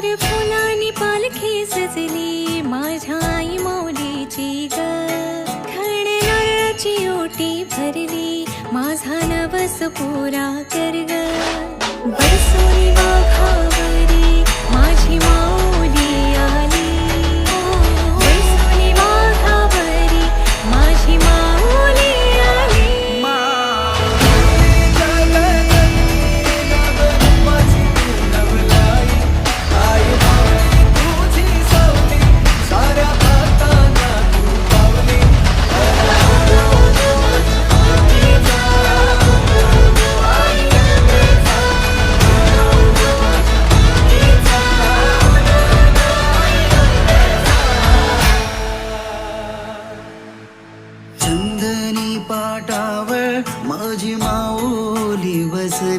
फुलांनी पालखी सजली माझ्या आई मौलीची ग. खणणाची ओटी भरली माझा नवस पुरा चंदनी पाटावर माझी माऊली बसली.